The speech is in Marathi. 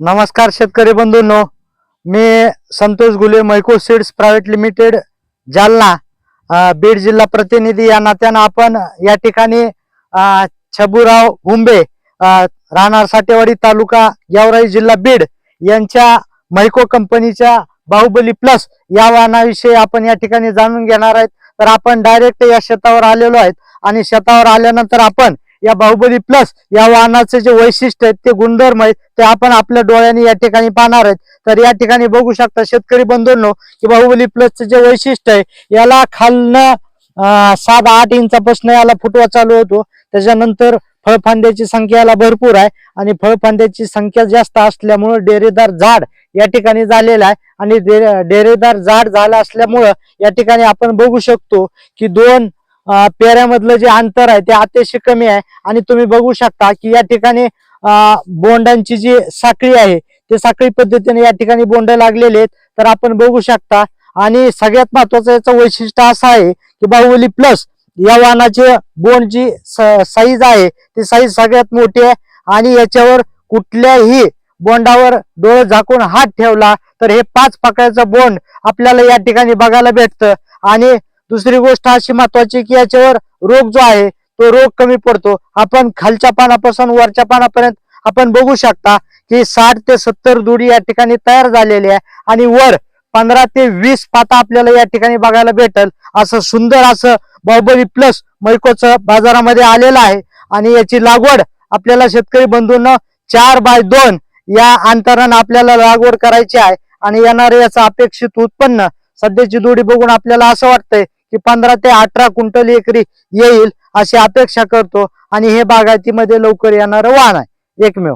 नमस्कार शेतकरी बंधूंनो. मी Santosh Gule Mahyco seeds private limited Jalna. Beed जिल्हा प्रतिनिधी या नात्यानं आपण या ठिकाणी छबूराव छबुराव हुंबे राहणार साटेवाडी तालुका यावराई जिल्हा बीड यांच्या मैको कंपनीच्या बाहुबली प्लस या वाहनाविषयी आपण या ठिकाणी जाणून घेणार आहेत. तर आपण डायरेक्ट या शेतावर आलेलो आहेत आणि शेतावर आल्यानंतर आपण या बाहुबली प्लस या वाहनाचे जे वैशिष्ट्य आहेत ते गुणधर्म आहेत ते आपण आपल्या डोळ्यांनी या ठिकाणी पाहणार आहेत. तर या ठिकाणी बघू शकता शेतकरी बंधूंनो की बाहुबली प्लसचं जे वैशिष्ट्य आहे याला खालनं सात आठ इंचापासून याला फुटवा चालू होतो. त्याच्यानंतर फळफांद्याची संख्या याला भरपूर आहे आणि फळफांद्याची संख्या जास्त असल्यामुळं डेरेदार झाड या ठिकाणी झालेलं आहे. आणि डे- डेरेदार झाड झालं असल्यामुळं या ठिकाणी आपण बघू शकतो की दोन पेऱ्यामधलं जे अंतर आहे ते अतिशय कमी आहे. आणि तुम्ही बघू शकता की या ठिकाणी बोंडांची जी साखळी आहे ते साखळी पद्धतीने या ठिकाणी बोंड लागलेले आहेत. तर आपण बघू शकता. आणि सगळ्यात महत्वाचं याचं वैशिष्ट्य असं आहे की बाहुबली प्लस या वाहनाचे बोंड जी साईज आहे ती साईज सगळ्यात मोठी आहे. आणि याच्यावर कुठल्याही बोंडावर डोळे झाकून हात ठेवला तर हे पाच पाकळ्याचं बोंड आपल्याला या ठिकाणी बघायला भेटतं. आणि दुसरी गोष्ट अशी महत्वाची की याच्यावर रोग जो आहे तो रोग कमी पडतो. आपण खालच्या पानापासून वरच्या पानापर्यंत आपण बघू शकता की साठ ते सत्तर दुडी या ठिकाणी तयार झालेली आहे आणि वर पंधरा ते वीस पाता आपल्याला या ठिकाणी बघायला भेटल. असं सुंदर असं बाहुबली प्लस मैकोचं बाजारामध्ये आलेलं आहे आणि याची लागवड आपल्याला शेतकरी बंधूंना चार बाय दोन या अंतरानं आपल्याला लागवड करायची आहे आणि येणारे याचं अपेक्षित उत्पन्न सध्याची दुडी बघून आपल्याला असं वाटतंय की पंधरा ते अठरा क्विंटल एकरी येईल अशी अपेक्षा करतो. आणि हे बागायतीमध्ये लवकर येणारं वाहन आहे. एकमेव.